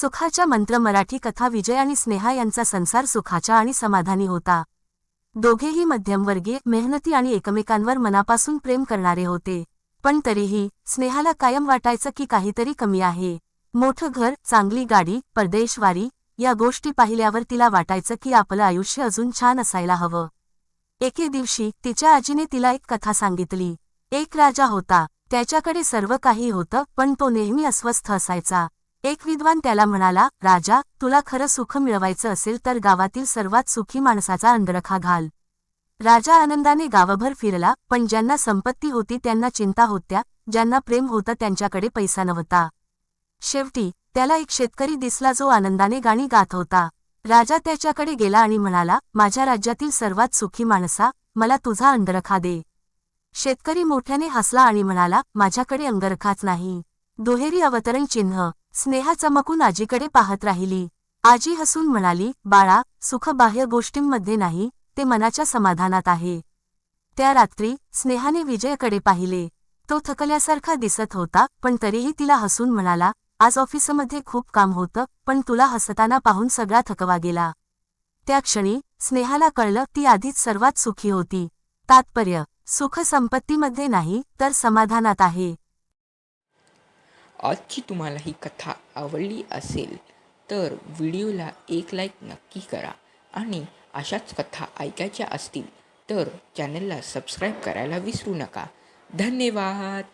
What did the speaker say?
सुखाच्या मंत्र मराठी कथा विजय आणि स्नेहा यांचा संसार सुखाचा आणि समाधानी होता. दोघेही मध्यमवर्गीय मेहनती आणि एकमेकांवर मनापासून प्रेम करणारे होते. पण तरीही स्नेहाला कायम वाटायचं की काहीतरी कमी आहे. मोठं घर चांगली गाडी परदेशवारी या गोष्टी पाहिल्यावर तिला वाटायचं की आपलं आयुष्य अजून छान असायला हवं. एके दिवशी तिच्या आजीने तिला एक कथा सांगितली. एक राजा होता. त्याच्याकडे सर्व काही होतं पण तो नेहमी अस्वस्थ असायचा. एक विद्वान त्याला म्हणाला राजा तुला खरं सुख मिळवायचं असेल तर गावातील सर्वात सुखी माणसाचा अंधरखा घाल. राजा आनंदाने गावभर फिरला पण ज्यांना संपत्ती होती त्यांना चिंता होत्या ज्यांना प्रेम होतं त्यांच्याकडे पैसा नव्हता. शेवटी त्याला एक शेतकरी दिसला जो आनंदाने गाणी गात होता. राजा त्याच्याकडे गेला आणि म्हणाला माझ्या राज्यातील सर्वात सुखी माणसा मला तुझा अंधरखा दे. शेतकरी मोठ्याने हसला आणि म्हणाला माझ्याकडे अंगरखाच नाही. दुहेरी अवतरण चिन्ह. स्नेहा चमकून आजीकडे पाहत राहिली. आजी हसून म्हणाली बाळा सुख बाह्य गोष्टींमध्ये नाही ते मनाच्या समाधानात आहे. त्या रात्री स्नेहाने विजयकडे पाहिले. तो थकल्यासारखा दिसत होता पण तरीही तिला हसून म्हणाला आज ऑफिसमध्ये खूप काम होतं पण तुला हसताना पाहून सगळा थकवा गेला. त्या क्षणी स्नेहाला कळलं ती आधीच सर्वात सुखी होती. तात्पर्य सुख संपत्तीमध्ये नाही तर समाधानात आहे. आजची तुम्हाला ही कथा आवडली असेल तर व्हिडिओला एक लाईक नक्की करा आणि अशाच कथा ऐकायच्या असतील तर चॅनलला सबस्क्राईब करायला विसरू नका. धन्यवाद!